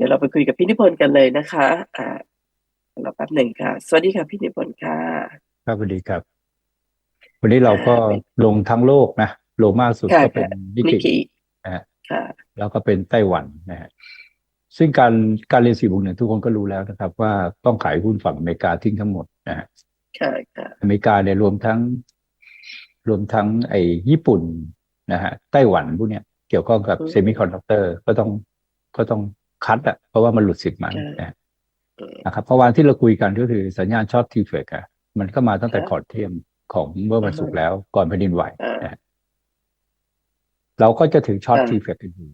ดี๋ยวเราไปคุยกับพี่นิพนธ์กันเลยนะคะ อ่าเราแป๊บหนึ่งค่ะ สวัสดีค่ะพี่นิพนธ์ค่ะ ครับสวัสดีครับ วันนี้เราก็อ่าเป็นลงทั้งโลกนะลงมากสุดค่ะก็เป็นนินิกิกินะฮะค่ะแล้วก็เป็นไต้หวันนะฮะซึ่งการการเรียนสี่บวกหนึ่งทุกคนก็รู้แล้วนะครับ ว่าต้องขายหุ้นฝั่งอเมริกาทิ้งทั้งหมดนะฮะค่ะค่ะอเมริกาเนี่ยรวมทั้ง รวมทั้งไอ้ญี่ปุ่นนะฮะไต้หวันพวกเนี้ยเกี่ยวข้องกับเซมิคอนดักเตอร์ก็ต้องก็ต้อง คัดอะเพราะว่ามันหลุดสิทธิ์มานะฮะอืมนะครับเพราะวันที่เราคุยกันก็คือสัญญาณช็อตทีเฟกอะมันก็มาตั้งแต่ครับก่อนเที่ยงของเมื่อวันศุกร์แล้วก่อนแผ่นดินไหวอ่านนะฮะเราก็จะถึงช็อตอ่าทีเฟกกันอยู่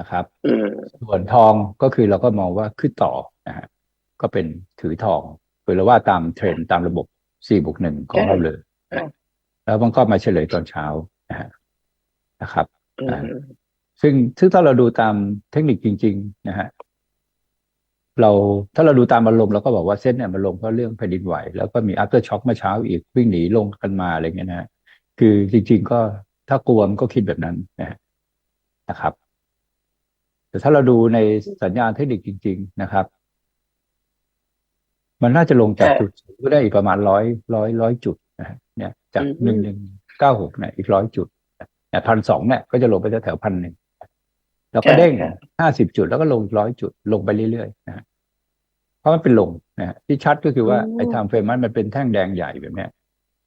นะครับอืมส่วนทองก็คือเราก็มองว่าขึ้นต่อนะฮะก็เป็นถือทองหรือว่าตามเทรนด์ตามระบบ4บวกหนึ่งของเราเลยนะแล้วมันก็มาเฉลยตอนเช้านะฮะนะครับอืมอ่าซึ่งซึ่งถ้าเราดูตามเทคนิคจริง ๆ นะฮะ เราถ้าเราดูตามอารมณ์เราก็บอกว่าเส้นเนี่ยมันลงเพราะเรื่องแผ่นดินไหว แล้วก็มี after shock เมื่อเช้าอีกวิ่งหนีลงกันมาอะไรเงี้ยนะฮะคือจริง ๆ ก็ถ้ากลัวมันก็คิดแบบนั้นนะฮะนะครับ แต่ถ้าเราดูในสัญญาณเทคนิคจริง ๆ นะครับ มันน่าจะลงจากจุดสูงก็ได้อีกประมาณร้อยร้อยร้อยจุดนะฮะเนี่ย จากหนึ่งหนึ่งเก้าหกเนี่ยอีกร้อยจุดเนี่ยพันสองเนี่ยก็จะลงไปแถวพันหนึ่ง แล้วก็เด้งห้าสิบจุดแล้วก็ลงร้อยจุดลงไปเรื่อยๆนะฮะเพราะมันเป็นลงนะฮะที่ชัดก็คือว่าไอ้ไทม์เฟรมมันมันเป็นแท่งแดงใหญ่แบบเนี้ย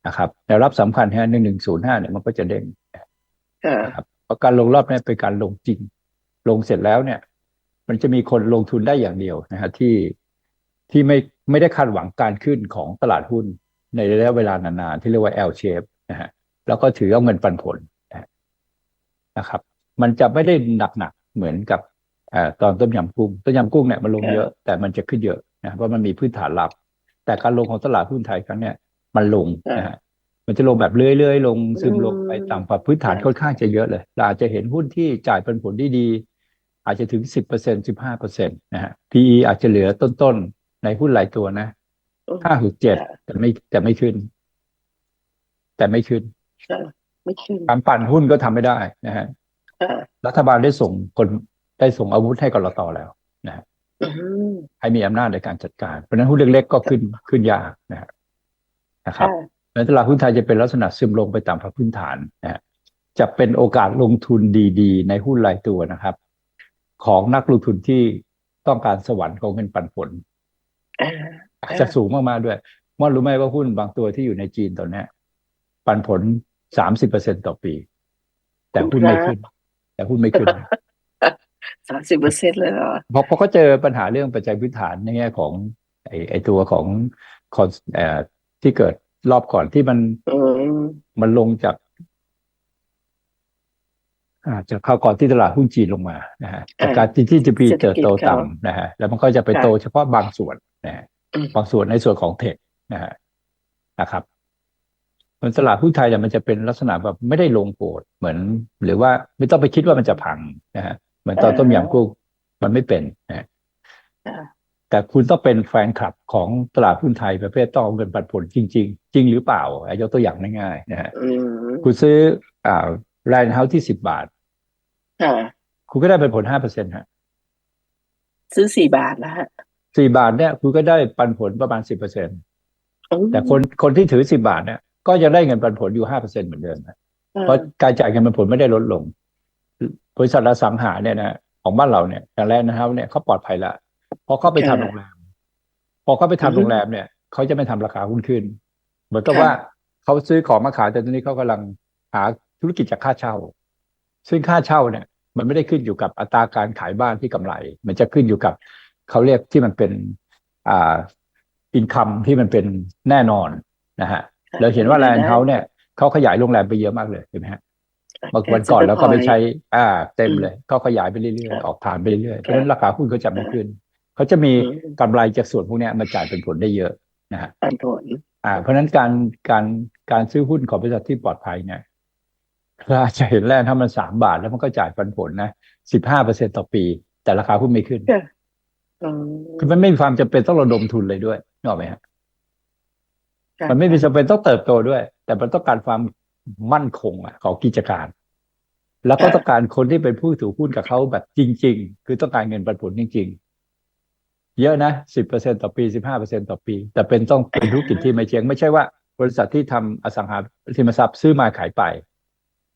นะครับแนวรับสำคัญฮะหนึ่งหนึ่งศูนย์ห้าเนี่ยมันก็จะเด้งค่ะนะครับเพราะการลงรอบเนี้เป็นการลงจริง ลงเสร็จแล้วเนี่ย มันจะมีคนลงทุนได้อย่างเดียวนะฮะที่ที่ไม่ไม่ได้คาดหวังการขึ้นของตลาดหุ้นในระยะเวลานานๆที่เรียกว่า L shape นะฮะแล้วก็ถือเอาเงินปันผลนะฮะนะครับ มันจะไม่ได้หนักๆเหมือนกับเอ่อตอนต้มยำกุ้งต้มยำกุ้งเนี่ยมันลงเยอะแต่มันจะขึ้นเยอะนะเพราะมันมีพื้นฐานรับ แต่การลงของตลาดหุ้นไทยครั้งเนี้ยมันลงนะฮะมันจะลงแบบเรื่อยๆลงซึมลงไปต่ำกว่าพื้นฐานค่อนข้างจะเยอะเลยเราอาจจะเห็นหุ้นที่จ่ายปันผลได้ดี อาจจะถึงสิบเปอร์เซ็นสิบห้าเปอร์เซ็นตนะฮะ PE อาจจะเหลือต้นๆในหุ้นหลายตัวนะห้าหกเจ็ดแต่ไม่แต่ไม่ขึ้น แต่ไม่ขึ้นค่ะไม่ขึ้นการปั่นหุ้นก็ทำไม่ได้นะฮะค่ะ รัฐบาลได้ส่งคนได้ส่งอาวุธให้กรตแล้วนะฮะอืมให้มีอำนาจในการจัดการ เพราะฉะนั้นหุ้นเล็กๆก็ขึ้นขึ้นยากนะฮะนะครับค่ะแล้วตลาดหุ้นไทยจะเป็นลักษณะซึมลงไปตามพื้นฐานนะฮะจะเป็นโอกาสลงทุนดีๆ ในหุ้นรายตัวนะครับ ของนักลงทุนที่ต้องการสวรรค์ของเงินปันผลอ่าอาจจะสูงมากๆด้วยว่ารู้ไหมว่าหุ้นบางตัวที่อยู่ในจีนตอนเนี้ยปันผลสามสิบเปอร์เซ็นต่อปี แต่หุ้นไม่ขึ้น แต่หุ้นไม่ขึ้นสามสิบเปอร์เซ็นต์เลยเหรอเพราะเพราะเขาเจอปัญหาเรื่องปัจจัยพื้นฐานในแง่ของไอไอตัวของคอนเอ่อที่เกิดรอบก่อนที่มันอืมมันลงจากอาจจะเข้าวก่อนที่ตลาดหุ้นจีนลงมานะฮะจากการที่ที่จะพีเติบโตต่ำนะฮะแล้วมันก็จะไปโตเฉพาะบางส่วนนะฮะอืมบางส่วนในส่วนของเทคนะฮะนะครับ มันตลาดหุ้นไทยเนี่ยมันจะเป็นลักษณะแบบไม่ได้ลงโกรธเหมือน หรือว่าไม่ต้องไปคิดว่ามันจะพังนะฮะเหมือนตอนต้มยำกุ้งมันไม่เป็นนะฮะอ่าแต่คุณต้องเป็นแฟนคลับของตลาดหุ้นไทยประเภทต้องเอาเงินปันผลจริง ๆ จริงหรือเปล่าอะยกตัวอย่างง่ายๆนะฮะอืมคุณซื้ออ่าแลนด์เฮาส์ที่สิบบาทค่ะคุณก็ได้ปันผลห้าเปอร์เซ็นต์ฮะซื้อสี่บาทแล้วฮะสี่บาทเนี่ย คุณก็ได้ปันผลประมาณสิบเปอร์เซ็นต์อืมแต่คนคนที่ถือสิบาทเนี่ย ก็ยังได้เงินปันผลอยู่ห้าเปอร์เซ็นต์เหมือนเดิมนะอ่าเพราะการจ่ายเงินปันผลไม่ได้ลดลง บริษัทอสังหาเนี่ยนะของบ้านเราเนี่ยอย่างแรกนะครับเนี่ยเขาปลอดภัยละพอเขาไปทำโรงแรม พอเขาไปทำโรงแรมเนี่ยเขาจะไม่ทำราคาหุ้นขึ้น เหมือนกับว่าเขาซื้อของมาขายแต่ตอนนี้เขากำลังหาธุรกิจจากค่าเช่า ซึ่งค่าเช่าเนี่ย มันไม่ได้ขึ้นอยู่กับอัตราการขายบ้านที่กำไร มันจะขึ้นอยู่กับเขาเรียกที่มันเป็นอ่าอินคัมที่มันเป็นแน่นอนนะฮะ เราเห็นว่าแลนด์เฮาส์เนี่ยเขาขยายโรงแรมไปเยอะมากเลยเห็นไหมฮะเมื่อวันก่อนเราก็ไปใช้ อ่า เต็มเลยเขาขยายไปเรื่อยๆ ออกฐานไปเรื่อยๆ เพราะฉะนั้นราคาหุ้นเขาจะไม่ขึ้น เขาจะมีอืมกำไรจากส่วนพวกเนี้ยมาจ่ายเป็นผลได้เยอะนะฮะปันผล อ่า เพราะฉะนั้นการการการซื้อหุ้นของบริษัทที่ปลอดภัยเนี่ยเราอาจจะเห็นแรกถ้ามันสามบาทแล้วมันก็จ่ายปันผลนะสิบห้าเปอร์เซ็นต่อปี แต่ราคาหุ้นไม่ขึ้นอืมคือมันไม่มีความจำเป็นต้องระดมทุนเลยด้วยนึกออกไหมฮะค่ะ มันไม่มีจำเป็นต้องเติบโตด้วย แต่มันต้องการความมั่นคงอะของกิจการ แล้วก็ต้องการคนที่เป็นผู้ถือหุ้นกับเขาแบบจริง ๆ คือต้องการเงินปันผลจริงเยอะนะสิบเปอร์เซ็นต่อปีสิบห้าเปอร์เซ็นต่อปี แต่เป็นต้องเป็นธุรกิจที่ไม่เจ๊งไม่ใช่ว่า บริษัทที่ทำอสังหาริมทรัพย์ซื้อมาขายไป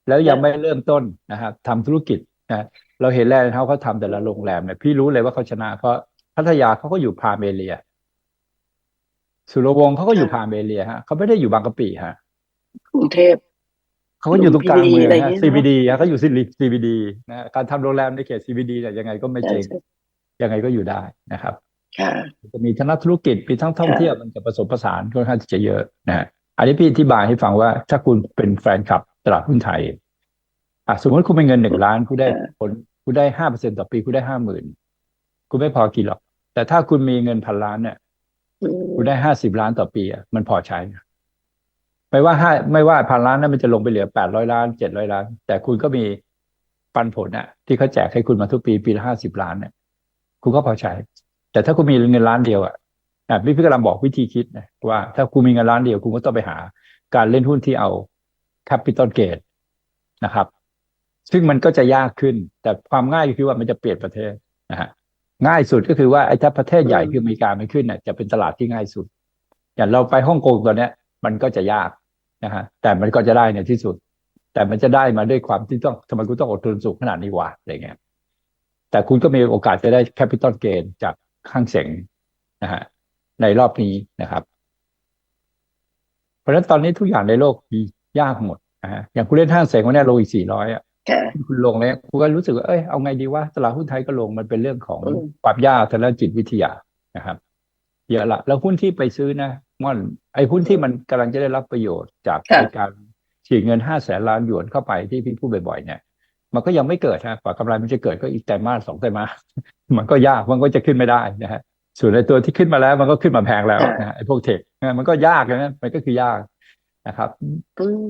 แล้วยังไม่เริ่มต้นนะครับทำธุรกิจนะเราเห็นแล้วเขาเขาทำแต่ละโรงแรมเนี่ยพี่รู้เลยว่าเขาชนะเพราะพัทยาเขาก็อยู่พาเมเลีย สุรวงศ์เขาก็อยู่พาเมเลียฮะเขาไม่ได้อยู่บางกะปิฮะกรุงเทพเขาก็อยู่ตรงกลางเมืองอะไรอย่างฮะเงี้ย CBD ฮะเขาอยู่ CBD นะฮะการทำโรงแรมในเขต CBD เนี่ยยังไงก็ไม่เจ๊งใช่ยังไงก็อยู่ได้นะครับค่ะจะมีทั้งนักธุรกิจมีทั้งท่องค่ะเที่ยวมันจะผสมผสานค่อนข้างที่จะเยอะนะฮะอันนี้พี่อธิบายให้ฟังว่าถ้าคุณเป็นแฟนคลับตลาดหุ้นไทยอะสมมติคุณเป็นเงินหนึ่งล้านคุณได้ผลคุณได้ห้าเปอร์เซ็นต่อปีคุณได้ห้าหมื่นคุณไม่พอกินหรอก แต่ถ้าคุณมีเงินพันล้านเนี่ยอืม คุณได้ห้าสิบล้านต่อปีอะมันพอใช้ไม่ว่าห้าไม่ว่าพันล้านนั้นมันจะลงไปเหลือแปดร้อยล้านเจ็ดร้อยล้าน แต่คุณก็มีปันผลน่ะ ที่เขาแจกให้คุณมาทุกปีปีละห้าสิบล้านเนี่ยคุณก็พอใช้ แต่ถ้าคุณมีเงินล้านเดียวอะอะพี่พี่กำลังบอกวิธีคิดนะว่าถ้าคุณมีเงินล้านเดียวคุณก็ต้องไปหา การเล่นหุ้นที่เอา capital gain นะครับ ซึ่งมันก็จะยากขึ้น แต่ความง่ายคือว่ามันจะเปลี่ยนประเทศนะฮะ ง่ายสุดก็คือว่าไอ้ถ้าประเทศใหญ่คืออเมริกาไม่ขึ้นเนี่ยจะเป็นตลาดที่ง่ายสุด อย่างเราไปฮ่องกงตอนเนี้ย มันก็จะยากนะฮะแต่มันก็จะได้ในที่สุด แต่มันจะได้มาด้วยความที่ต้องทำไมคุณต้องอดทนสูงขนาดนี้วะอะไรเงี้ยแต่คุณก็มีโอกาสจะได้ capital gain จากข้างเสงนะฮะในรอบนี้นะครับ เพราะฉะนั้นตอนนี้ทุกอย่างในโลกมียากหมดนะฮะอย่างคุณเล่นห้างเสงวันนี้ลงอีกสี่ร้อยอะ ค่ะคุณลงแล้วคุณก็รู้สึกว่าเอ้ยเอาไงดีวะตลาดหุ้นไทยก็ลงมันเป็นเรื่องของอืมความยากทางด้านจิตวิทยานะครับเยอะละแล้วหุ้นที่ไปซื้อนะม่อนไอ้หุ้นที่มันกำลังจะได้รับประโยชน์จากค่ะการฉีดเงินห้าแสนล้านหยวนเข้าไปที่พี่พูดบ่อยๆเนี่ย มันก็ยังไม่เกิดฮะกว่ากำไรมันจะเกิดก็อีกไตรมาสสองไตรมาสมันก็ยากมันก็จะขึ้นไม่ได้นะฮะส่วนในตัวที่ขึ้นมาแล้วมันก็ขึ้นมาแพงแล้วนะฮะไอ้พวกเทคนะมันก็ยากนะมันก็คือยากนะครับอืม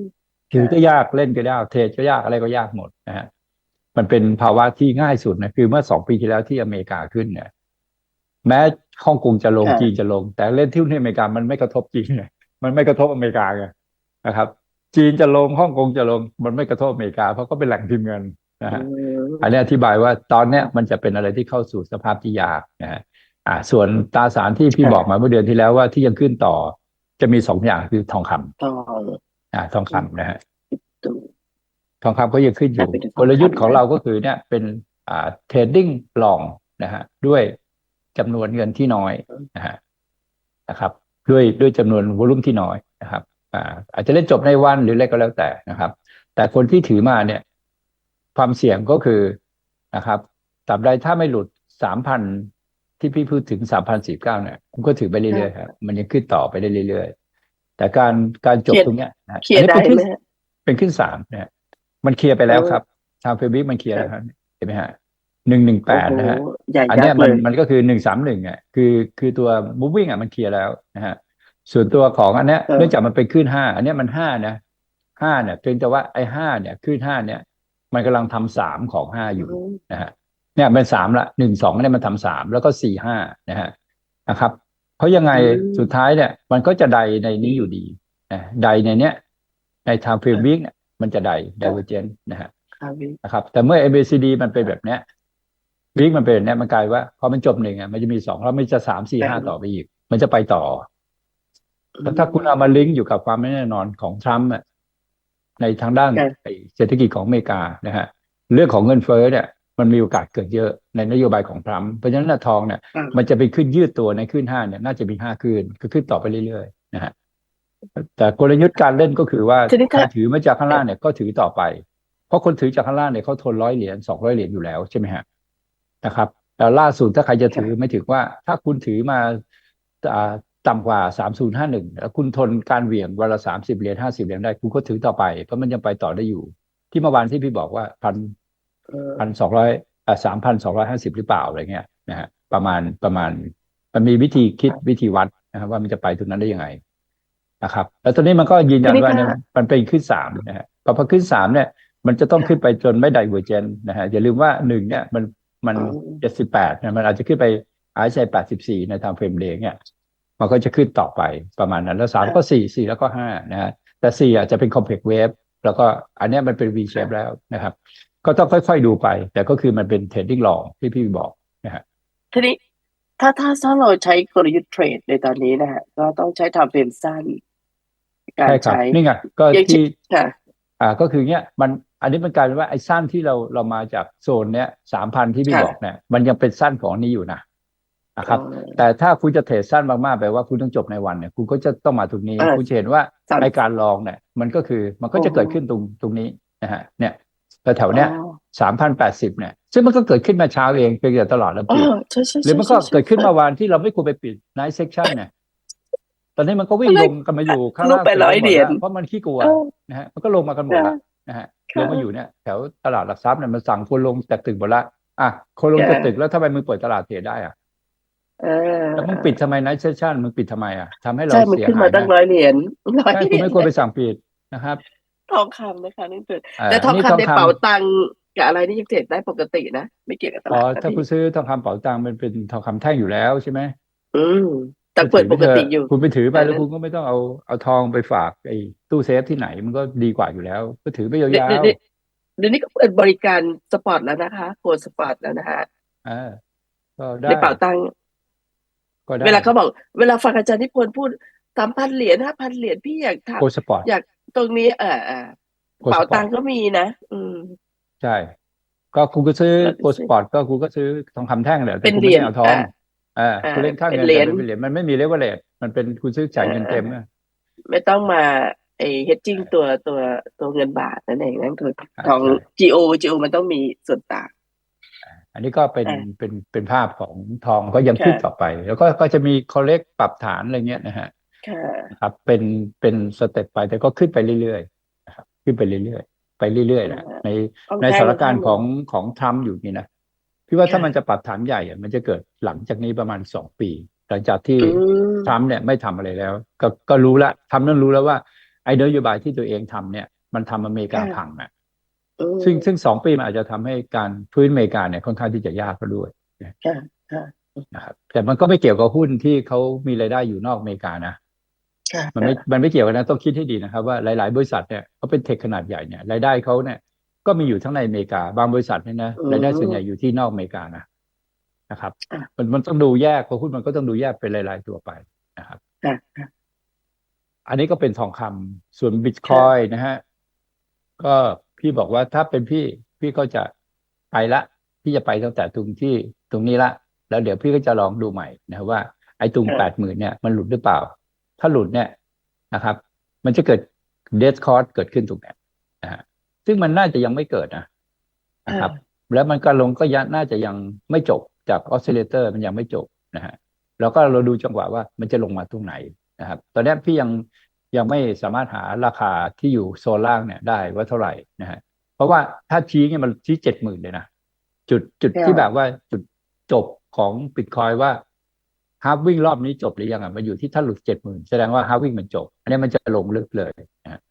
ถือก็ยากเล่นก็ยากเทรดก็ยากอะไรก็ยากหมดนะฮะมันเป็นภาวะที่ง่ายสุดนะคือเมื่อสองปีที่แล้วที่อเมริกาขึ้นเนี่ย แม้ฮ่องกงจะลงค่ะจีนจะลง แต่เล่นที่อเมริกามันไม่กระทบจีนไงมันไม่กระทบอเมริกาไงนะครับ จีนจะลงฮ่องกงจะลง มันไม่กระทบอเมริกาเพราะก็เป็นแหล่งพิมพ์เงินนะฮะอืมอันนี้อธิบายว่าตอนเนี้ยมันจะเป็นอะไรที่เข้าสู่สภาพที่ยากนะฮะอ่า ส่วนตราสารที่พี่บอกมาเมื่อเดือนที่แล้วว่าที่ยังขึ้นต่อ จะมีสองอย่างคือทองคำท องอ่าทองคำนะฮะตูทองคำก็ยังขึ้นอยู่อะไปดูทองคำกลยุทธ์ของเราก็คือเนี่ยเป็นอ่าเทรดดิ้งลองนะฮะด้วยจำนวนเงินที่น้อยนะฮะนะครับ ด้วยด้วยจำนวนวอลุ่มที่น้อยนะครับ อ่า อาจจะเล่นจบในวันหรืออะไรก็แล้วแต่นะครับ แต่คนที่ถือมาเนี่ย ความเสี่ยงก็คือนะครับตราบใดถ้าไม่หลุดสามพันที่พี่พูดถึงสามพันสี่เก้าเนี่ยคุณก็ถือไปเรื่อยๆครับมันยังขึ้นต่อไปได้เรื่อยๆ แต่การการจบตรงเนี้ยนะเคลียร์อันได้นี้เป็นขึ้นไหมฮะเป็นขึ้นสามเนี่ย มันเคลียร์ไปแล้วเออครับ ทางเฟบิมันเคลียร์แล้วครับเห็นไหมฮะหนึ่งหนึ่งแปดนะฮะโอ้โหใหญ่อันยัเนี้ยกษ์มัเลนยมันก็คือหนึ่งสามหนึ่งอะคือคือตัว moving อะมันเคลียร์แล้วนะฮะส่วนตัวของอันเนี้ยเออเนื่องจากมันเป็นขึ้นห้าอันเนี้ยมันห้านะห้าเนี่ยเพียงแต่ว่าไอ้ห้าเนี่ยขึ้นห้าเนี่ย มันกำลังทำสามของห้าอยู่อืมนะฮะเนี่ยเป็นสามละหนึ่งสองเนี่ยมันทำสามแล้วก็สี่ห้านะฮะนะครับเพ ราะยังไงอืมสุดท้ายเนี่ย มันก็จะไดในนี้อยู่ดีนะไดในเนี้ย ใน time frame week เนี่ยมันจะได divergent นะฮะครับพี่นะครับ แต่เมื่อ ABCD มันเป็นแบบเนี้ยวิกมันเป็นแบบเนี้ยมันกลายว่าพอมันจบหนึ่งอะมันจะมีสองแล้วมันจะสามสี่ห้าต่อไปอีก มันจะไปต่อแล้วถ้าคุณเอามาลิงก์อยู่กับความไม่แน่นอนของทรัมป์อะในทางด้านครับไอ้เศรษฐกิจของอเมริกานะฮะเรื่องของเงินเฟ้อเนี่ย มันมีโอกาสเกิดเยอะในนโยบายของทรัมป์เพราะฉะนั้นน่ะทองเนี่ยอืมมันจะไปขึ้นยืดตัวในขึ้นห้าเนี่ยน่าจะมีห้าขึ้นก็ขึ้นต่อไปเรื่อยๆนะฮะแต่กลยุทธ์การเล่นก็คือว่าทีนี้ใครถ้าถือมาจากข้างล่างเนี่ยก็ถือต่อไป เพราะคนถือจากข้างล่างเนี่ยเขาทนร้อยเหรียญสองร้อยเหรียญอยู่แล้วใช่ไหมฮะนะครับแต่ล่าสุดถ้าใครจะถือไม่ถือว่า ถ้าคุณถือมาอ่าต่ำกว่าสามศูนย์ห้าหนึ่งแล้วคุณทนการเหวี่ยงวันละสามสิบเหรียญห้าสิบเหรียญได้ คุณก็ถือต่อไป เพราะมันยังไปต่อได้อยู่ ที่เมื่อวานที่พี่บอกว่าพันเออ พันสองร้อยอ่าสามพันสองร้อยห้าสิบหรือเปล่าอะไรเงี้ยนะฮะประมาณประมาณ มันมีวิธีคิดวิธีวัดนะครับว่ามันจะไปตรงนั้นได้ยังไงนะครับ แล้วตอนนี้มันก็ยืนยันว่าเนี่ยมันเป็นขึ้นสามนะฮะพอพอขึ้นสามเนี่ย มันจะต้องขึ้นไปจนไม่ไดเวอร์เจนนะฮะอย่าลืมว่าหนึ่งเนี่ยมันมันเจ็ดสิบแปดนะมันอาจจะขึ้นไปอาจจะแปดสิบสี่ในทางเฟรมเดย์เนี่ยมันก็จะขึ้นต่อไปประมาณนั้น แล้วสามก็สี่สี่แล้วก็ห้านะฮะแต่สี่อาจจะเป็นคอมเพล็กซ์เวฟแล้วก็อันเนี้ยมันเป็น V shape แล้วนะครับ ก็ต้องค่อยๆดูไป แต่ก็คือมันเป็นเทรดดิ้งลองที่พี่บอกนะฮะทีนี้ถ้าถ้าถ้าเราใช้กลยุทธ์เทรดในตอนนี้นะฮะก็ต้องใช้ทำเฟรมสั้นในการใช่ครับใช้นี่ไงก็อย่างเช่ที่นค่ะอ่าก็คือเนี้ยมันอันนี้มันกลายเป็นว่าไอ้สั้นที่เราเรามาจากโซนเนี้ยสามพันที่พี่ค่ะบอกเนี่ยมันยังเป็นสั้นของอันนี้อยู่นะนะครับเอ่อแต่ถ้าคุณจะเทรดสั้นมากๆแปลว่าคุณต้องจบในวันเนี่ยคุณก็จะต้องมาตรงนี้อ่าคุณจะเห็นว่าสามไอการลองเนี่ย มันก็คือมันก็จะโอ้โหเกิดขึ้นตรงตรงนี้นะฮะเนี่ย แถวๆเนี้ยอ๋อสามพันแปดสิบเนี่ย ซึ่งมันก็เกิดขึ้นมาเช้าเองเพียงแต่ตลอดแล้วอ๋ปิดอใช่ใช่หรือมันใช่ก็ใช่เกิดขึ้นใช่เมื่อวานที่เราไม่ควรไปปิด night section เนี่ยตอนนี้มันก็วิ่งอะไรลงกันมาอยู่ข้างลล่างงไปสุดร้อยกันหมดเหรียญแล้วเพราะมันขี้กลัวเออนะฮะมันก็ลงมากันหมดค่ะแล้วนะฮะค่ะลงมาอยู่เนี่ยแถวตลาดหลักทรัพย์เนี่ยมันสั่งคนลงจากตึกหมดละอะคนลงจากค่ะตึกแล้วทำไมมึงเปิดตลาดเทรดได้อะเออแล้วมึงปิดทำไม night session มึงปิดทำไมอะทำให้เราใช่มันเสียขึ้นหามายตั้งนะร้อยเหรียญร้อยใช่เหคุณรียญไม่ควรไปสั่งปิดนะครับ ทองคำนะคะนั่นคือเอ่อแต่ทองนี่คำในทองคำเป๋าตังค์กับอะไรนี่ยังเทรดได้ปกตินะ ไม่เกี่ยวกับตอ๋อลาดนะถ้าพี่คุณซื้อทองคำเป๋าตังค์มันเป็นทองคำแท่งอยู่แล้วใช่ไหมอืมแต่เปิดปกติอยู่ คุณไปถือไปอันนั้นแล้วคุณก็ไม่ต้องเอาเอาทองไปฝากไอ้ตู้เซฟที่ไหนมันก็ดีกว่าอยู่แล้ว ก็ถือไปยาเดี๋ยววเดี๋ยวเดี๋ยวนี้ก็เปิดบริการสปอร์ตแล้วนะคะโกดสปอร์ตแล้วนะฮะๆอ่าก็ได้ในเป๋าตังค์ก็ได้เวลาเขาบอก เวลาฟังอาจารย์นิพนธ์พูดสามพันเหรียญห้าพันเหรียญพี่อยากถามโกสปอร์ตอยาก ตรงนี้เออเออโกเป๋าสปอตัร์งตค์ก็มีนะ อืม ใช่ ก็คุณก็ซื้อนั่นสิโกสปอร์ตก็คุณก็ซื้อทองคำแท่งแหละแต่เป็นคุณเหรีไม่ยญได้เอาทองอ่าอ่าอ่าคุณเล่นค่าเป็นเงินเหรียญแต่ไม่เป็นเหรียญมันไม่มีเลเวลเลทมันเป็นคุณซื้อจ่ายเงินเต็มอะไม่ต้องมาไอ้ hedging ตัวตัวตัวเงินบาทนั่นเองนั่นคือใช่ทองใช่ GO GO มันต้องมีส่วนต่าง อันนี้ก็เป็นอ่าเป็นเป็นภาพของทองก็ยังค่ะขึ้นต่อไป แล้วก็ก็จะมีคอเลกปรับฐานอะไรเงี้ยนะฮะค่ะ นะครับ เป็นเป็นสเต็ปไปแต่ก็ขึ้นไปเรื่อยๆนะครับ ขึ้นไปเรื่อยๆไปเรื่อยๆนะในต้องในแท่สถานการณ์ต้องของของทรัมป์อยู่นี่นะพี่ว่าค่ะถ้ามันจะปรับฐานใหญ่อะมันจะเกิดหลังจากนี้ประมาณสองปี หลังจากที่อืมทรัมป์เนี่ยไม่ทำอะไรแล้ว ก็ก็รู้ละทำนั้นรู้แล้วว่าไอ้นโยบายที่ตัวเองทำเนี่ย มันทำอเมริกาพังนะอืมซึ่งซึ่งสองปีมันอาจจะทำให้การพื้นอเมริกาเนี่ยค่อนข้างที่จะยากก็ด้วยค่ะค่ะนะครับแต่มันก็ไม่เกี่ยวกับหุ้นที่เขามีรายได้อยู่นอกอเมริกานะค่ะ มันไม่มันไม่เกี่ยวกันนะต้องคิดให้ดีนะครับว่าหลาย ๆ บริษัทเนี่ยเขาเป็นเทคขนาดใหญ่เนี่ยรายได้เขาเนี่ยก็มีอยู่ทั้งในอเมริกา บางบริษัทเนี่ยนะรายได้ส่วนใหญ่อยู่ที่นอกอเมริกานะนะครับ มันมันต้องดูแยกเพราะหุ้นมันก็ต้องดูแยกเป็นราย ๆ ตัวไปนะครับค่ะค่ะอันนี้ก็เป็นทองคำส่วนบิตคอยนะฮะก็พี่บอกว่าถ้าเป็นพี่พี่ก็จะไปละ พี่จะไปตั้งแต่ตรงที่ตรงนี้ละ แล้วเดี๋ยวพี่ก็จะลองดูใหม่นะครับว่าไอ้ตรงแปดหมื่นเนี่ยมันหลุดหรือเปล่า ถ้าหลุดเนี่ยนะครับ มันจะเกิดเดสคอร์สเกิดขึ้นตรงเนี้ยนะฮะซึ่งมันน่าจะยังไม่เกิดนะนะครับ แล้วมันการลงก็ยังน่าจะยังไม่จบจากออสซิเลเตอร์มันยังไม่จบนะฮะแล้วก็เราดูจังหวะว่ามันจะลงมาตรงไหนนะครับ ตอนนี้พี่ยังยังไม่สามารถหาราคาที่อยู่โซนล่างเนี่ยได้ว่าเท่าไหร่นะฮะเพราะว่าถ้าชี้เนี่ยมันชี้เจ็ดหมื่นเลยนะจุดจุดค่ะที่แบบว่าจุดจบของบิตคอยว่า ฮาร์ฟวิ่งรอบนี้จบหรือยังอะมันอยู่ที่ถ้าหลุดเจ็ดหมื่นแสดงว่าฮาร์ฟวิ่งมันจบ อันนี้มันจะลงลึกเลยนะฮะ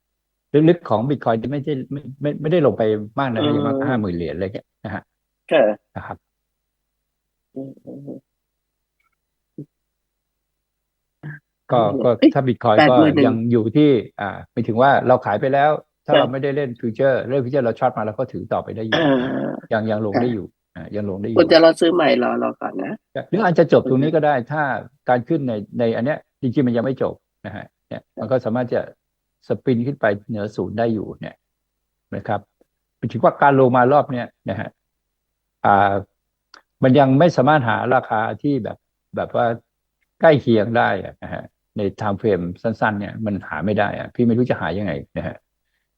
ลึกๆของบิตคอยที่ไม่ใช่ไม่ไม่ไม่ได้ลงไปมากนะอืมยังมาห้าหมื่นเหรียญอะไรเงี้ยนะฮะค่ะนะครับอืมอืมอืมก็ก็เอ้ยถ้าบิตคอยก็81,000ยังอยู่ที่ อ่าหมายถึงว่าเราขายไปแล้ว ถ้าค่ะเราไม่ได้เล่นฟิวเจอร์เล่นฟิวเจอร์เราช็อตมาแล้วก็ถือต่อไปได้อยู่อ่ายังยังลงค่ะได้อยู่อ่า ยังลงได้อคุณยู่จะรอซื้อใหม่รอรอก่อนนะหรืออาจจะจบตรงนี้ก็ได้ ถ้าการขึ้นในในอันเนี้ยจริงๆมันยังไม่จบนะฮะเนี่ยมันก็สามารถจะสปินขึ้นไปเหนือศูนย์ได้อยู่เนี่ยนะครับหมายถึงว่าการลงมารอบเนี้ยนะฮะอ่า มันยังไม่สามารถหาราคาที่แบบแบบว่าใกล้เคียงได้อะนะฮะในไทม์เฟรมสั้น ๆ เนี่ยมันหาไม่ได้อะพี่ไม่รู้จะหายังไงนะฮะ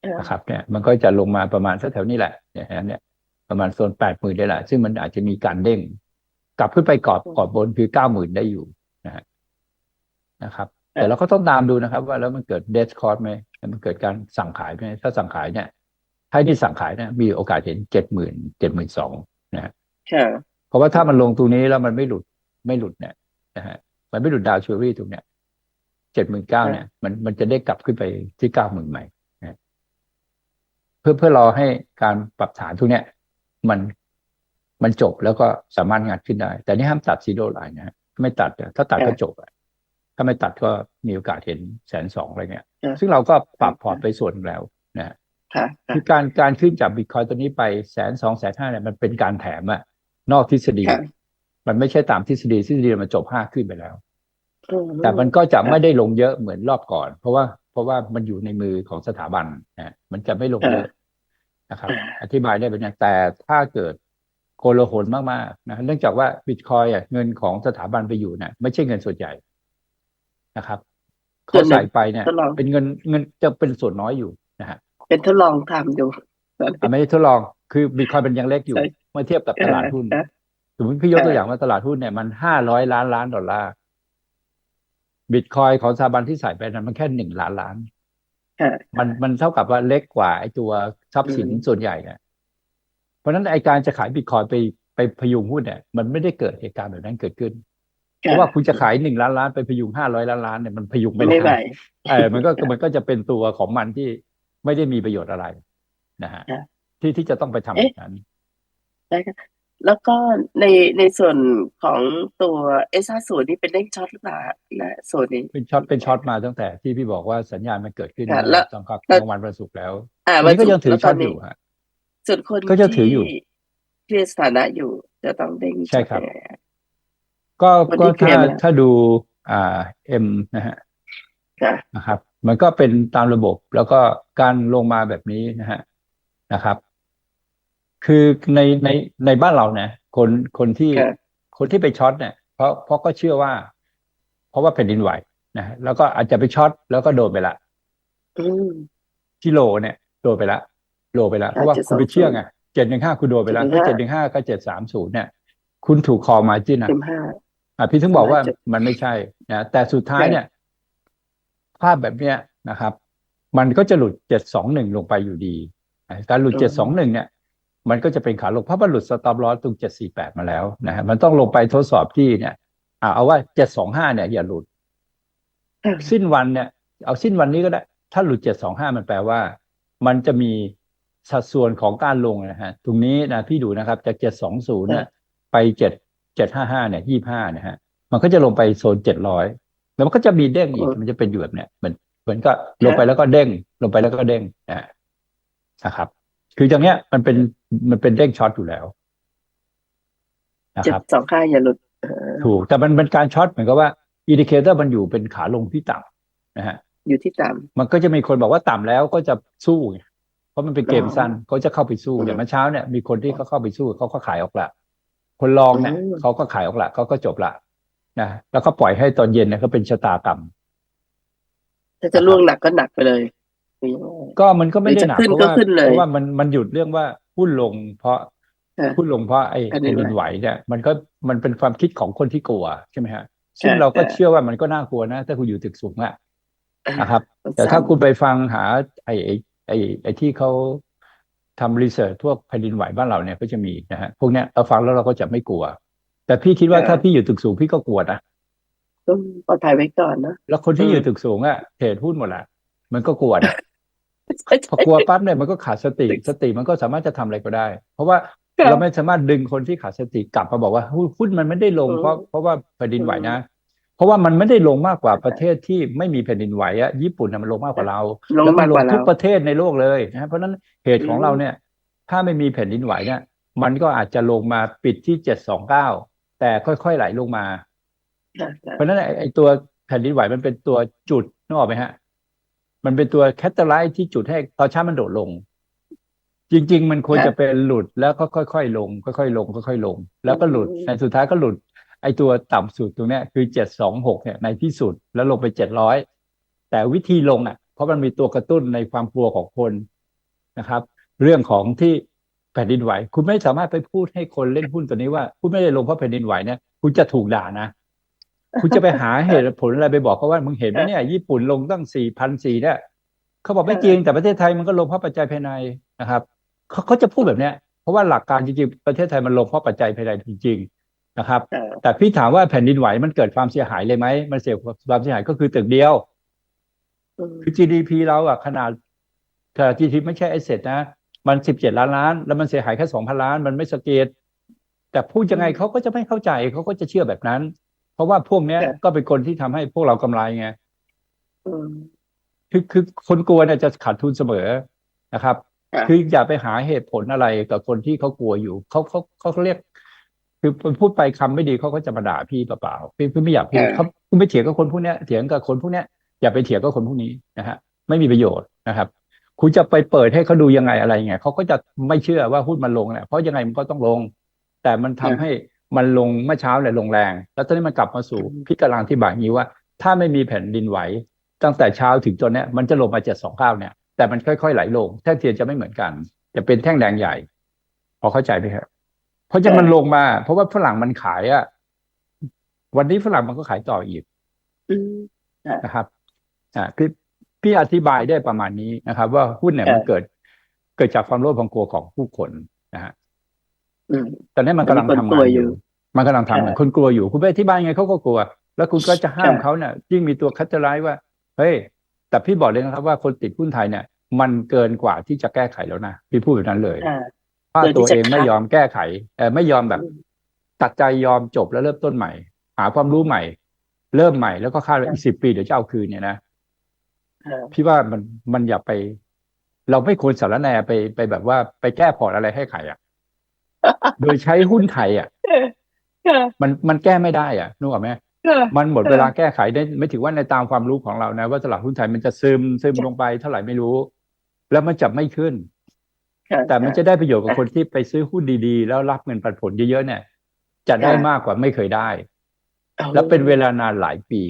ค่ะนะครับ เนี่ย มันก็จะลงมาประมาณสักแถวนี้แหละเนี่ยฮะเนี่ย ประมาณโซนแปดหมื่นได้แหละซึ่งมันอาจจะมีการเด้ง กลับขึ้นไปกรอบกรอบบนคือเก้าหมื่นได้อยู่นะฮะนะครับ แต่เราก็ต้องตามดูนะครับ ว่าแล้วมันเกิดเดสคอร์สไหมแล้วมันเกิดการสั่งขายไหมถ้าสั่งขายเนี่ยถ้าที่สั่งขายเนี่ยมีโอกาสเห็นเจ็ดหมื่นเจ็ดหมื่นสองนะฮะค่ะเพราะว่าถ้ามันลงตรงนี้แล้วมันไม่หลุดไม่หลุดเนี่ยนะฮะมันไม่หลุดดาวชูรี่ตรงเนี้ยเจ็ดหมื่นเก้าเนี่ยมันมันจะได้กลับขึ้นไปที่เก้าหมื่นใหม่นะฮะเพื่อเพื่อรอให้การปรับฐานทุกเนี้ย มันมันจบแล้วก็สามารถงัดขึ้นได้ แต่นี่ห้ามตัดซีโร่ไลน์นะฮะไม่ตัดอะถ้าตัดก็จบอะถ้าไม่ตัดก็มีโอกาสเห็นแสนสองอะไรเงี้ย ซึ่งเราก็ปรับพอร์ตไปส่วนหนึ่งแล้วนะฮะค่ะค่ะคือการการขึ้นจากบิตคอยตัวนี้ไปแสนสองแสนห้าเนี่ยมันเป็นการแถมอะนอกทฤษฎีค่ะมันไม่ใช่ตามทฤษฎีทฤษฎีมันจบห้าขึ้นไปแล้วอืมแต่มันก็จะไม่ได้ลงเยอะเหมือนรอบก่อน เพราะว่าเพราะว่ามันอยู่ในมือของสถาบันนะมันจะไม่ลงเยอะ นะครับ อธิบายได้เป็นอย่างแต่ถ้าเกิดโกลาหลมากๆนะเนื่องจากว่าบิตคอยอะเงินของสถาบันไปอยู่เนี่ยไม่ใช่เงินส่วนใหญ่นะครับเขาใส่ไปเนี่ยทดลองเป็นเงินเงินจะเป็นส่วนน้อยอยู่นะฮะเป็นทดลองทำดูอะไม่ได้ทดลองคือบิตคอยเป็นยังเล็กอยู่ใช่เมื่อเทียบกับตลาดหุ้นเออสมมติพี่ยกตัวเออออย่างว่าตลาดหุ้นเนี่ยมันห้าร้อยล้านล้านดอลลาร์บิตคอยของสถาบันที่ใส่ไปนั้นมันแค่หนึ่งล้านล้านค่ะ มันมันเท่ากับว่าเล็กกว่าไอ้ตัวทรัพย์สินอืมส่วนใหญ่เนี่ยเพราะฉะนั้นไอ้การจะขายบิตคอยไปไปพยุงหุ้นเนี่ย มันไม่ได้เกิดเหตุการณ์แบบนั้นเกิดขึ้น เพราะว่าคุณจะขายหนึ่งล้านล้านไปพยุงห้าร้อยล้านล้านเนี่ยมันพยุงไม่ไม่ไหวได้เออมันก็มันก็จะเป็นตัวของมันที่ไม่ได้มีประโยชน์อะไรนะฮะค่ะที่ที่จะต้องไปทำแบบนั้นได้ค่ะ แล้วก็ในในส่วนของตัวเอซ่าศูนย์นี่เป็นเด้งช็อตหรือเปล่านะส่วนนี้ เป็นช็อตเป็นช็อตมาตั้งแต่ที่พี่บอกว่าสัญญาณมันเกิดขึ้นค่ะเมื่อแล้วตอนครับแล้วเมื่อวันวันศุกร์แล้วอ่าวันนี้ก็ศุยังถือแล้วช็ตอนตอนี้ยู่ฮะส่วนคนก็จะถืออยู่ที่ที่สถานะอยู่จะต้องเด้งใช่ครับช็อตยังไงอะก็วันก็นี้เปลี่ถ้ายนแล้วถ้าดูอ่าเอ็มนะฮะค่ะนะครับ มันก็เป็นตามระบบแล้วก็การลงมาแบบนี้นะฮะนะครับ คือในในในบ้านเราเนี่ยคนคนที่ค่ะคนที่ไปช็อตเนี่ยเพราะเพราะก็เชื่อว่า เพราะว่าแผ่นดินไหวนะฮะแล้วก็อาจจะไปช็อตแล้วก็โดนไปละอืมที่โลเนี่ยโดนไปละโลไปละเพราะว่าอาจจะคุณไปเชื่อไงเจ็ดหนึ่งห้าคุณโดนไปแล้วถ้าเจ็ดห715นึ่งห้าก็เจ็ดสามศูนย์เนี่ย คุณถูกคอมาจิ้นนะสิบห้าอะพี่ถึงบอกว่าจุดมันไม่ใช่นะแต่สุดท้ายใช่เนี่ย ภาพแบบเนี้ยนะครับ มันก็จะหลุดเจ็ดสองหนึ่งลงไปอยู่ดีอะการหลุดเจ็ดสองหนึ่งเนี่ย มันก็จะเป็นขาลงเพราะมันหลุดสต็อปลอสตรงเจ็ดสี่แปดมาแล้วนะฮะมันต้องลงไปทดสอบที่เนี่ยอะเอาว่าเจ็ดสองห้าเนี่ย อย่าหลุดอ่าสิ้นวันเนี่ย เอาสิ้นวันนี้ก็ได้ ถ้าหลุดเจ็ดสองห้ามันแปลว่า มันจะมีสัดส่วนของการลงนะฮะ ตรงนี้นะพี่ดูนะครับ จากเจ็ดสองศูนย์เนี่ย ไปเจ็ดเจ็ดห้าห้าเนี่ยยี่ห้าเนี่ยฮะ มันก็จะลงไปโซนเจ็ดร้อยแล้วมันก็จะมีเด้งอีก มันจะเป็นอยู่แบบเนี้ยเหมือนเหมือนก็ลงไปแล้วก็เด้ง ลงไปแล้วก็เด้งนะฮะนะครับ คืออย่างเนี้ยมันเป็นมันเป็นเด้งช็อตอยู่แล้วนะเจ็ดครับสองห้าอย่าหลุดเออถูกแต่มันเป็นการช็อตเหมือนกับว่าอินดิเคเตอร์มันอยู่เป็นขาลงที่ต่ำนะฮะ อยู่ที่ต่มันก็จะมีคนบอกว่าต่ำแล้วก็จะสู้ไงเพราะมันเป็นเกมอ๋อสั้นเขาจะเข้าไปสู้อืมอย่างเมื่อเช้าเนี่ยมีคนที่เขาเข้าไปสู้เขาก็ขายออกละคนลองเนี่ยอืม เขาก็ขายออกละเขาก็จบละนะแล้วก็ปล่อยให้ตอนเย็นเนี่ยเขาเป็นชะตากรรมำถ้าจะล่วงหนักก็หนักไปเลยหรือยังไง ก็มันก็ไม่ได้หนักหรือจะขึ้นเพราะว่าก็ขึ้นเลยเพราะว่ามันมันหยุดเรื่องว่าหุ้นลง เพราะเออหุ้นลงเพราะไอ้แผ่นแผ่นดิดินนไหวไหวเนี่ยมันก็มันเป็นความคิดของคนที่กลัวใช่ไหมฮะซึ่งใช่เราก็ใช่เชื่อว่ามันก็น่ากลัวนะ ถ้าคุณอยู่ตึกสูงอะนะครับมันแต่ถ้าซ้ำคุณไปฟังหาไอ้ไอ้ไอ้ไอ้ที่เขาทำรีเสิร์ชพวกแผ่นดินไหวบ้านเราเนี่ยก็จะมีนะฮะพวกเนี้ยเราฟังแล้วเราก็จะไม่กลัว แต่พี่คิดว่าเออถ้าพี่อยู่ตึกสูงพี่ก็กลัวนะต้องปลอดภัยไว้ก่อนนะแล้วคนที่เออออยู่ตึกสูงอะเทรดหุ้นหมดละมันก็กลัวนะใช่ พอกลัวปั๊บเนี่ยมันก็ขาดสติสติมันก็สามารถจะทำอะไรก็ได้ เพราะว่าค่ะเราไม่สามารถดึงคนที่ขาดสติกลับมาบอกว่าหุ้นหุ้นมันไม่ได้ลงอืมเพราะเพราะว่าแผ่นดินไหวอืมนะ เพราะว่ามันไม่ได้ลงมากกว่าประเทศที่ไม่มีแผ่นดินไหวอะญี่ปุ่นน่ะมันลงมากกว่าเราลงแล้วมัมานกลกงว่าทุเรากประเทศในโลกเลยนะเพราะฉะนั้นเหตุของอืมเราเนี่ย ถ้าไม่มีแผ่นดินไหวเนี่ยมันก็อาจจะลงมาปิดที่เจ็ดสองเก้าแต่ค่อยๆไหลลงมาค่ะค่ะเพราะฉะนั้นไอ้ไอ้ตัวแผ่นดินไหวมันเป็นตัวจุดนึกออกไหมฮะ มันเป็นตัวแคตตาไลท์ที่จุดให้ตอนเช้ามันโดดลง จริง ๆ มันควรจะเป็นหลุดแล้วก็ค่อยๆลง ค่อยๆลงค่อยๆลง แล้วก็หลุดในสุดท้ายก็หลุด ไอ้ตัวต่ำสุดตรงเนี้ยคือเจ็ดสองหกเนี่ยในที่สุดแล้วลงไปเจ็ดร้อยแต่วิธีลงอะ เพราะมันมีตัวกระตุ้นในความกลัวของคนนะครับ เรื่องของที่แผ่นดินไหว คุณไม่สามารถไปพูดให้คนเล่นหุ้นตัวนี้ว่า คุณไม่ได้ลงเพราะแผ่นดินไหวเนี่ยคุณจะถูกด่านะ คุณจะไปหาเหตุผลอะไรไปบอกเขาว่ามึงเห็นไหมเนี่ย ญี่ปุ่นลงตั้งสี่พันสี่เนี่ยเขาบอกไม่จริงแต่ประเทศไทยมันก็ลงเพราะปัจจัยภายในนะครับเขาเขาจะพูดแบบเนี้ยเพราะว่าหลักการจริงๆประเทศไทยมันลงเพราะปัจจัยภายในจริง ๆนะครับเออแต่พี่ถามว่าแผ่นดินไหวมันเกิดความเสียหายเลยไหมมันเสียความเสียหายก็คือตึกเดียวอืมคือ GDP เราอะขนาดแต่ GDP ไม่ใช่ไอเสร็จนะ มันสิบเจ็ดล้านล้าน แล้วมันเสียหายแค่สองพันล้าน มันไม่สเกตแต่พูดยังไงเขาก็จะไม่เข้าใจเขาก็จะเชื่อแบบนั้น เพราะว่าพวกเนี้ยก็เป็นคนที่ทำให้พวกเรากำไรไงอืมคือคือคนกลัวเนี่ยจะขาดทุนเสมอนะครับค่ะคืออย่าไปหาเหตุผลอะไรกับคนที่เขากลัวอยู่เขาเขาเขาเรียก คือพูดไปคำไม่ดีเขาก็จะมาด่าพี่เปล่าๆพี่พี่ไม่อยากพูดเออเขาคุณไปเถียงกับคนพวกเนี้ยเถียงกับคนพวกเนี้ยอย่าไปเถียงกับคนพวกนี้นะฮะไม่มีประโยชน์นะครับ คุณจะไปเปิดให้เขาดูยังไงอะไรยังไงเขาก็จะไม่เชื่อว่าหุ้นมันลงแหละเพราะยังไงมันก็ต้องลง แต่มันทำให้ มันลงเมื่อเช้าเนี่ยลงแรง แล้วตอนนี้มันกลับมาสู่อืมพี่กำลังที่บายนี้ว่า ถ้าไม่มีแผ่นดินไหว ตั้งแต่เช้าถึงจนเนี้ยมันจะลงมาเจ็ดสองเก้าเนี่ยแต่มันค่อยๆไหลลงแท่งเทียนจะไม่เหมือนกัน จะเป็นแท่งแดงใหญ่ พอเข้าใจไหมครับเพราะจะมันลงมา เพราะว่าฝรั่งมันขายอะวันนี้ฝรั่งมันก็ขายต่ออีกอืมนะครับอ่าพี่พี่อธิบายได้ประมาณนี้นะครับ ว่าหุ้นเนี่ยมันเออเกิด เกิดจากความโลภความกลัวของผู้คนนะฮะอืม ตอนนี้มันกำลังมันมีทำคนกลังานวออยู่ยู่ มันกำลังทำงานใช่คนกลัวอยู่ คุณไปอธิบายไงเขาก็กลัว แล้วคุณก็จะห้ามใช่เขาเนี่ยยิ่งมีตัวคัตเตอร์ไลท์ว่า เฮ้ย แต่พี่บอกเลยนะครับว่าคนติดหุ้นไทยเนี่ย มันเกินกว่าที่จะแก้ไขแล้วนะ พี่พูดแบบนั้นเลยอ่าว่าเกินที่ตัวจะเองไม่คัดยอมแก้ไขเออไม่ยอมแบบอืมตัดใจยอมจบแล้วเริ่มต้นใหม่ หาความรู้ใหม่ เริ่มใหม่แล้วก็คาดว่าอีกสิบปีเดี๋ยวจะเอาคืนเนี่ยนะอ่าพี่ว่ามันมันอย่าไป เราไม่ควรสารแหนไปไปแบบว่าไปแก้พอร์ตอะไรให้ใครอะ โดยใช้หุ้นไทยอะค่ะมันมันแก้ไม่ได้อะนึกออกไหมค่ะมันหมดเวลาแก้ไขได้ไม่ถือว่าในตามความรู้ของเรานะ ว่าตลาดหุ้นไทยมันจะซึมซึมลงไปเท่าไหร่ไม่รู้ แล้วมันจะไม่ขึ้นค่ะแต่มันจะได้ประโยชน์กับคนที่ไปซื้อหุ้นดีๆ แล้วรับเงินปันผลเยอะๆเนี่ย จะได้มากกว่าไม่เคยได้อาแล้วเป็นเวลานานหลายปี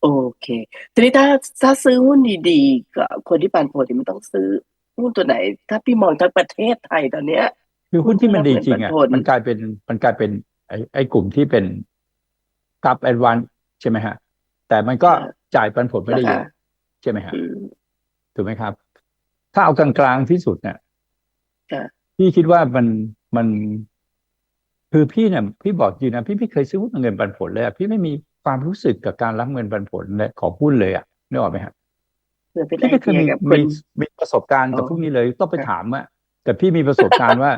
โอเคทีนี้ถ้าถ้าซื้อหุ้นดีๆก็คนที่ปันผลเนี่ยมันต้องซื้อหุ้นตัวไหน ถ้าพี่มองทั้งประเทศไทยตอนเนี้ย คือหุ้นที่มันดีจริงอะรับเงินปันผลมันกลายเป็นมันกลายเป็น ไอ้ไอ้กลุ่มที่เป็นกับแอดวานใช่ไหมฮะ แต่มันก็จ่ายปันผลไม่ได้เยอะราคาใช่ไหมฮะอืมถูกไหมครับ ถ้าเอากลางๆที่สุดเนี่ยค่ะพี่คิดว่ามันมันคือพี่เนี่ยพี่บอกจริงนะพี่ไม่เคยซื้อหุ้นเงินปันผลเลยอะพี่ไม่มีความรู้สึกกับการรับเงินปันผลเลยของหุ้นเลยอะนึกออกไหมฮะเพื่อเป็นไอพี่ไม่เคยเดียมีกับคมีนมีประสบการณ์กับอ๋อพวกนี้เลยต้องไปครับถามอะแต่พี่มีประสบการณ์ว่า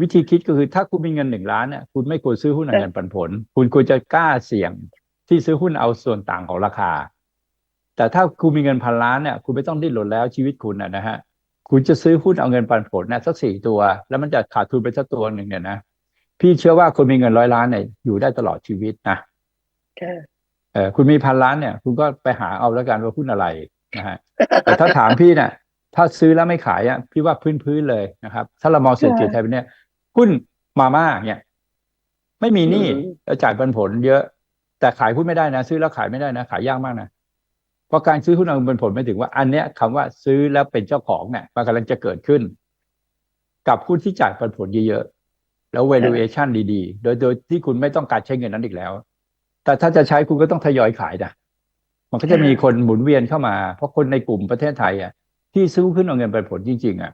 วิธีคิดก็คือถ้าคุณมีเงินหนึ่งล้านเนี่ยคุณไม่ควรซื้อหุ้นเอาเงินปันผล คุณควรจะกล้าเสี่ยงที่ซื้อหุ้นเอาส่วนต่างของราคา แต่ถ้าคุณมีเงินพันล้านเนี่ยคุณไม่ต้องดิ้นรนแล้วชีวิตคุณนะนะฮะคุณจะซื้อหุ้นเอาเงินปันผลนะสักสี่ตัว แล้วมันจะขาดทุนไปสักตัวหนึ่งเนี่ยนะพี่เชื่อว่าคนมีเงินร้อยล้านเนี่ยอยู่ได้ตลอดชีวิตนะค่ะเออคุณมีพันล้านเนี่ย คุณก็ไปหาเอาแล้วกันว่าหุ้นอะไรนะฮะแต่ถ้าถามพี่เนี่ยถ้าซื้อแล้วไม่ขายอะพี่ว่าพื้นๆเลยนะครับ ถ้าเรามองเศรษฐกิจไทยเป็นเนี่ย หุ้นมาม่าเนี่ยไม่มีหนี้อืมแล้วจ่ายปันผลเยอะ แต่ขายหุ้นไม่ได้นะ ซื้อแล้วขายไม่ได้นะ ขายยากมากนะเพราะการซื้อหุ้นเอาเงินปันผลไม่ถึงว่า อันเนี้ยคำว่าซื้อแล้วเป็นเจ้าของเนี่ยมันกำลังจะเกิดขึ้น กับหุ้นที่จ่ายปันผลเยอะๆแล้ว valuation ดีๆ โดยโดยที่คุณไม่ต้องการใช้เงินนั้นอีกแล้ว แต่ถ้าจะใช้คุณก็ต้องทยอยขายนะมันก็จะมีคนหมุนเวียนเข้ามา เพราะคนในกลุ่มประเทศไทยอะที่ซื้อขึ้นเอาเงินปันผลจริงๆอะ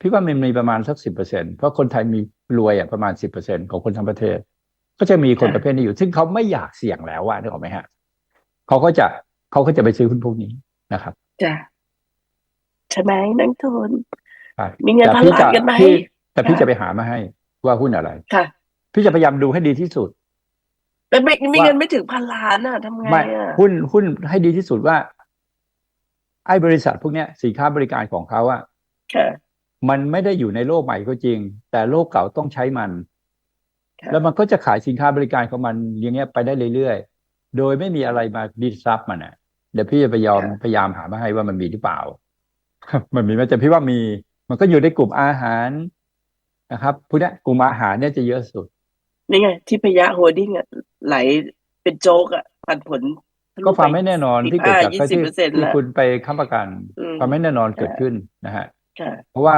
พี่ว่ามันมีประมาณสักสิบเปอร์เซ็นเพราะคนไทยมีรวยอะประมาณสิบเปอร์เซ็นของคนทั้งประเทศ ก็จะมีคนประเภทนี้อยู่ ซึ่งเขาไม่อยากเสี่ยงแล้วว่านึกออกไหมฮะเขาก็จะเขาก็จะไปซื้อหุ้นพวกนี้นะครับจ้ะใช่ไหมนักทุนใช่มีเงินแต่พันพี่ล้าจะนกันไหมพี่แต่พี่ค่ะจะไปหามาให้ว่าหุ้นอะไรค่ะ พี่จะพยายามดูให้ดีที่สุดแต่ไม่มีว่าเงินไม่ถึงพันล้านอะทำไงไม่อะหุ้นหุ้นให้ดีที่สุดว่า ไอ้บริษัทพวกเนี้ยสินค้าบริการของเขาอะค่ะ มันไม่ได้อยู่ในโลกใหม่ก็จริง แต่โลกเก่าต้องใช้มันค่ะแล้วมันก็จะขายสินค้าบริการของมันอย่างเงี้ยไปได้เรื่อยๆ โดยไม่มีอะไรมาดิสรับมันอะ เดี๋ยวพี่จะไปยอมพยายามหามาให้ว่ามันมีหรือเปล่า มันมีไหมแต่พี่ว่ามี มันก็อยู่ในกลุ่มอาหารนะครับพวกเนี้ยกลุ่มอาหารเนี่ยจะเยอะสุด นี่ไง ที่พยะโฮดดิ้งอะไหลเป็นโจ๊กอะปันผลทะลุก็ความปไม่แน่นอนสิบที่เกิดห้าจากยี่การสิบที่เปอร์เซ็นต์ที่แล้วคุณไปค้ำประกันอืมความไม่แน่นอนเกิดค่ะขึ้นนะฮะค่ะ เพราะว่า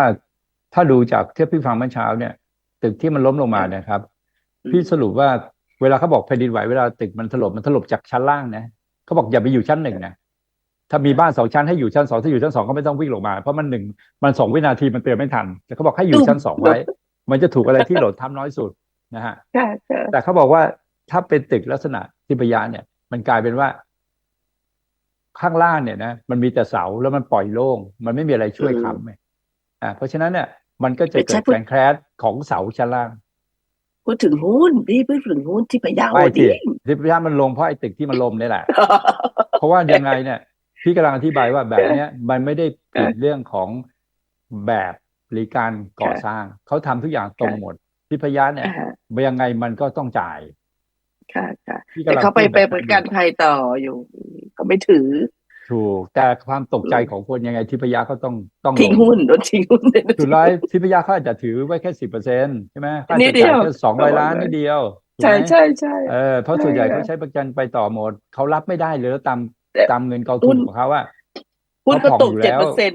ถ้าดูจากที่พี่ฟังเมื่อเช้าเนี่ยตึกที่มันล้มลงมาเนี่ยครับอืมพี่สรุปว่าเวลาเขาบอกแผ่นดินไหวเวลาตึกมันถล่มมันถล่มจากชั้นล่างนะเขาบอกอย่าไปอยู่ชั้นหนึ่งนะถ้ามีบ้านสองชั้นให้อยู่ชั้นสองถ้าอยู่ชั้นสองก็ไม่ต้องวิ่งลงมา เพราะมันหนึ่งมันสองวินาทีมันเตือนไม่ทันแต่เขาบอกให้อยู่ชั้นสองไว้ มันจะถูกอะไรที่โหลดทำน้อยสุดนะฮะค่ะค่ะแต่เขาบอกว่าถ้าเป็นตึกลักษณะที่พยานเนี่ย มันกลายเป็นว่า ข้างล่างเนี่ยนะมันมีแต่เสาแล้วมันปล่อยโล่ง มันไม่มีอะไรช่วยค้ำไง อ่าเพราะฉะนั้นเนี่ยมันก็จะเกิดแรงแคลสของเสาชั้นล่าง พูดถึงหุ้นพี่พูดถึงหุ้นที่พยะโฮไม่ดที่ดิ้งที่พยานมันลงเพราะไอ้ตึกที่มันลมนี่แหละ เพราะว่ายังไงเนี่ย พี่กำลังอธิบายว่าแบบเนี้ยมันไม่ได้ผิดเรื่องของแบบหรือการก่อสร้าง เขาทำทุกอย่างตรงหมดที่พยานเนี่ยอ่าฮะยังไงมันก็ต้องจ่ายค่ะค่ะพี่แต่กำลังเขาไปพูดไปแบบปนั้ระนอกันยู่ภัยต่ออยู่เขาไม่ถือ ถูกแต่ความตกใจอืมของคนยังไงทิพยาก็ต้องต้องทิ้งลงหุ้นโดนทิ้งหุ้นสุดท้ายทิพยาเขาอาจจะถือไว้แค่สิบเปอร์เซ็นใช่ไหมเขาอาจนิดจะเดียจ่ายวแค่สองร้อยล้านสองร้อยนิดเดียวถูกใช่ไหมใช่ใช่เออเพราะส่วนใหญ่ใช่เขาใช้ประกันไปต่อหมดเขารับไม่ได้เลยแล้วตามแต่ตามเงินกองทุนหุ้นของเขาอะหุ้นก็เขาผ่องตกอยู่เจ็ดแล้วเปอร์เซ็น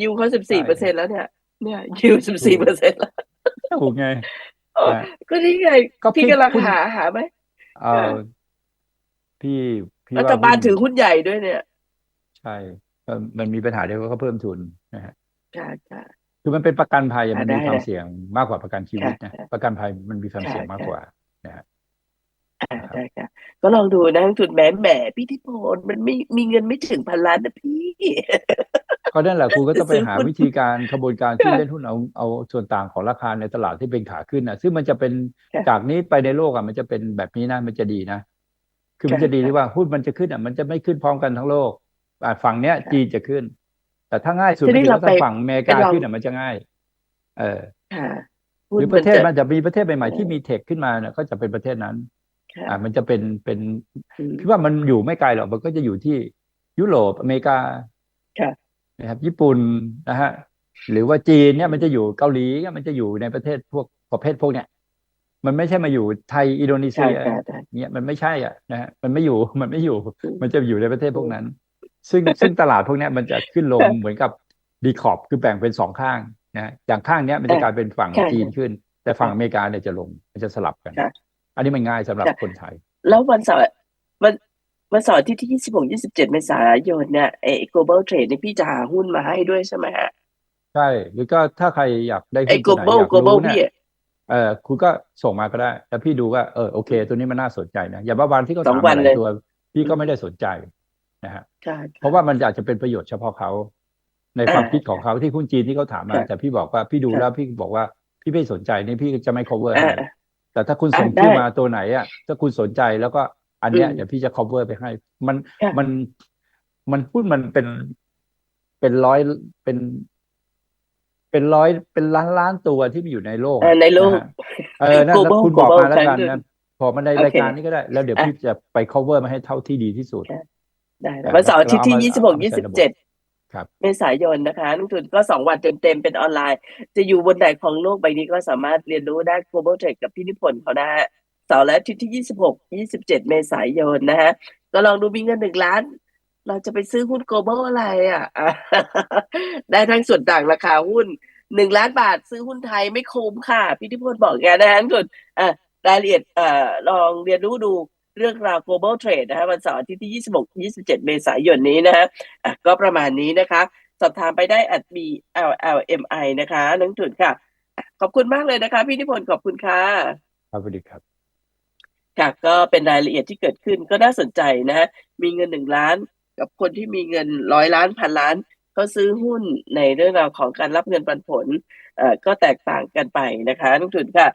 ยิวเขาสิบสี่เปอร์เซ็นแล้วเนี่ยเนี่ยยิวสิบสี่เปอร์เซ็นแล้วถูกไงเอออะก็นี่ไงก็พี่พี่กำลังคุณหาหาไหมเออพี่พี่รัว่าฐบาลหุ้นถือหุ้นใหญ่ด้วยเนี่ย ใช่เออมันมีปัญหาเดียวก็เพิ่มทุนนะฮะค่ะค่ะคือมันเป็นประกันภัยอะอะมันมีได้ความได้เสี่ยงมากกว่าประกันชีวิตนะค่ะประกันภัยมันมีความค่ะเสี่ยงมากค่ะกว่านะฮะอ่าได้ค่ะก็ลองดูนะทุนแหมแหมพี่ทิพลมันไม่มีเงินไม่ถึงพันล้านนะพี่ก็นั่นแหละครูก็ต้องไปซื้อหาหุ้นวิธีการขบวนการที่ค่ะเล่นหุ้นเอาเอาส่วนต่างของราคาในตลาดที่เป็นขาขึ้นนะซึ่งมันจะเป็นค่ะจากนี้ไปในโลกอะมันจะเป็นแบบนี้นะมันจะดีนะ คือมันค่ะจะดีที่ว่าหุ้นมันจะขึ้นอะมันจะไม่ขึ้นพร้อมกันทั้งโลกอะ ฝั่งเนี้ยค่ะจีนจะขึ้น แต่ถ้าง่ายสุดทีนี้ก็คือเราถ้าไปฝั่งอเมริไปกาลองขึ้นอะมันจะง่าย เออค่ะหหุ้นรือปมันระเทศจะมันจะมีประเทศใหม่ๆที่เออมีเทคขึ้นมาเนี่ยก็จะเป็นประเทศนั้นค่ะอ่ามันจะเป็นเป็นอืมคิดว่ามันอยู่ไม่ไกลหรอกมันก็จะอยู่ที่ยุโรปอเมริกาค่ะนะครับ ญี่ปุ่นนะฮะหรือว่าจีนเนี่ยมันจะอยู่เกาหลีเนี่ยมันจะอยู่ในประเทศพวกประเภทพวกเนี้ยมันไม่ใช่มาอยู่ไทยอินโดนีใช่เซียค่ะได้เนี่ยมันไม่ใช่อะนะฮะมันไม่อยู่มันไม่อยู่อืมมันจะอยู่ในประเทศพวกนั้น ซึ่งซึ่งตลาดพวกเนี้ยมันจะขึ้นลงค่ะเหมือนกับดีขอบคือแบ่งเป็นสองข้างนะอย่างข้างเนี้ยมันจะค่ะกลายเป็นฝั่งค่ะจีนขึ้น แต่ฝั่งอเมริกาเนี่ยจะลงมันจะสลับกันค่ะอันนี้มันง่ายสำหรับค่ะคนไทย แล้ววันเสาร์วันวันเสาร์อาที่ที่26 27เมษายนเนี่ยไอ้ global trade นี่พี่จะหาหุ้นมาให้ด้วยใช่ไหมฮะใช่ หรือก็ถ้าใครอยากได้ไอ้หุ้นตัวไหน global อยาก global รู้เนี่ยพี่อะเออคุณก็ส่งมาก็ได้แล้วพี่ดูว่าเออโอเค ตัวนี้มันน่าสนใจนะ อย่าบ้าวันที่เขาสองถามวัมานหเลลายยตัว พี่ก็อืมไม่ได้สนใจ นะฮะค่ะเพราะว่ามันอาจจะเป็นประโยชน์เฉพาะเขา ในความอ่าคิดของเขาที่หุ้นจีนที่เขาถามมาค่ะแต่พี่บอกว่าพี่ดูค่ะแล้วพี่บอกว่าพี่ไม่สนใจนี่พี่จะไม่ cover อ่าให้แต่ถ้าคุณอ่าส่งชื่อได้มาตัวไหนอะถ้าคุณสนใจแล้วก็อันเนี้ยอืมเดี๋ยวพี่จะ cover ไปให้ มันค่ะมันมันพูดมันเป็นเป็นร้อยเป็นเป็นร้อยเป็นล้านล้านตัวที่มีอยู่ในโลกเอ่อในโลกนะฮะเออนั่นแล้ว global คุณบอก global มาแล้วกัน trend นะบอกมาในโอเครายการนี้ก็ได้ แล้วเดี๋ยวอะพี่จะไป cover มาให้เท่าที่ดีที่สุด ได้แต่วันเสาร์อาทิตย์ที่เราเอามา26เอามาใส่ระบบ27ครับเมษายนนะคะนักทุนก็สองวันเต็มๆเป็นออนไลน์ จะอยู่บนไหนของโลกใบนี้ก็สามารถเรียนรู้ได้ global trade กับพี่นิพนธ์เขานะฮะเสาร์และอาทิตย์ที่26 27เมษายนนะฮะก็ลองดูมีเงินหนึ่งล้าน เราจะไปซื้อหุ้น global อะไรอะอะ ได้ทั้งส่วนต่างราคาหุ้นหนึ่งล้านบาทซื้อหุ้นไทยไม่คุ้มค่ะ พี่นิพนธ์บอกอย่างนั้นนะฮะนักทุนอะรายละเอียดเอ่อลองเรียนรู้ดู เรื่องราว global trade นะฮะวันเสาร์อาทิตย์ที่26 27 เมษายนนี้นะฮะอะก็ประมาณนี้นะคะ สอบถามไปได้ at b l l m i นะคะนักทุนค่ะอะ ขอบคุณมากเลยนะคะ พี่นิพนธ์ขอบคุณค่ะครับสวัสดีครับค่ะก็เป็นรายละเอียดที่เกิดขึ้นก็น่าสนใจนะฮะมีเงินหนึ่งล้าน กับคนที่มีเงินร้อยล้านพันล้านเขาซื้อหุ้นในเรื่องราวของการรับเงินปันผลเอ่อก็แตกต่างกันไปนะคะนักทุนค่ะ